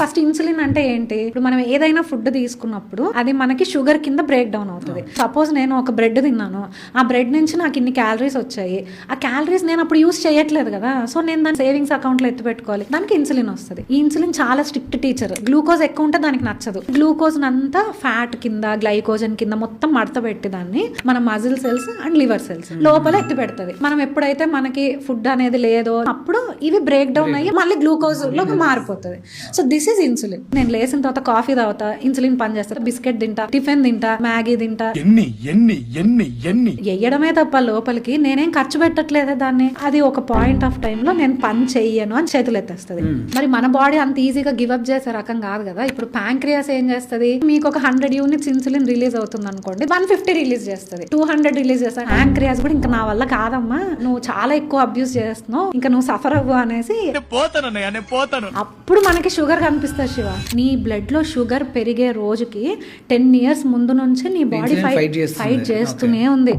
First insulin అంటే ఏంటి? ఇప్పుడు మనం ఏదైనా ఫుడ్ తీసుకున్నప్పుడు అది మనకి షుగర్ కింద బ్రేక్ డౌన్ అవుతుంది. సపోజ్ నేను ఒక బ్రెడ్ తిన్నాను. ఆ బ్రెడ్ నుంచి నాకు ఇన్ని క్యాలరీస్ వచ్చాయి. ఆ క్యాలరీస్ నేను అప్పుడు యూస్ చేయట్లేదు కదా. సో నేను దాని సేవింగ్స్ అకౌంట్లో ఎత్తి పెట్టుకోవాలి. దానికి ఇన్సులిన్ వస్తుంది. ఈ ఇన్సులిన్ చాలా స్ట్రిక్ట్ టీచర్. గ్లూకోజ్ ఎక్కువ ఉంటే దానికి నచ్చదు. గ్లూకోజ్ అంతా ఫ్యాట్ కింద గ్లైకోజన్ కింద మొత్తం మడత పెట్టి దాన్ని మన muscle cells and liver cells లోపల ఎత్తి పెడుతుంది. మనం ఎప్పుడైతే మనకి ఫుడ్ అనేది లేదో అప్పుడు ఇవి బ్రేక్ డౌన్ అయ్యి మళ్ళీ గ్లూకోజ్లోకి మారిపోతుంది. So this is insulin. నేను లేచిన తర్వాత కాఫీ తాగుతా ఇన్సులిన్ పని చేస్తా బిస్కెట్ తింటా టిఫిన్ తింటా మ్యాగీ తింటా. ఎన్ని ఎన్ని ఎన్ని ఎన్ని? వేయడమే తప్ప లోపలికి నేనేం ఖర్చు పెట్టట్లేదే దాన్ని. అది ఒక పాయింట్ ఆఫ్ టైం లో నేను పని చెయ్యను అని చేతులు ఎత్తేస్తుంది. మరి మన బాడీ అంత ఈజీగా గివ్ అప్ చేసే రకం కాదు కదా. ఇప్పుడు ప్యాంక్రియాస్ ఏం చేస్తుంది? మీకు ఒక హండ్రెడ్ యూనిట్స్ ఇన్సులిన్ రిలీజ్ అవుతుంది అనుకోండి వన్ ఫిఫ్టీ రిలీజ్ చేస్తుంది. టూ హండ్రెడ్ రిలీజ్ చేస్తుంది ప్యాంక్రియాస్ కూడా ఇంకా నా వల్ల కాదమ్మా. నువ్వు చాలా ఎక్కువ అబ్యూస్ చేస్తున్నావు. ఇంకా నువ్వు సఫర్ అవ్వు అనేసి పోతాను. అప్పుడు మనకి షుగర్ కనిపిస్తుంది శివ. నీ బ్లడ్లో షుగర్ పెరిగే రోజుకి టెన్ ఇయర్స్ ముందు నుంచి నీ బాడీ ఫైట్. ఫైట్ చేస్తూనే ఉంది.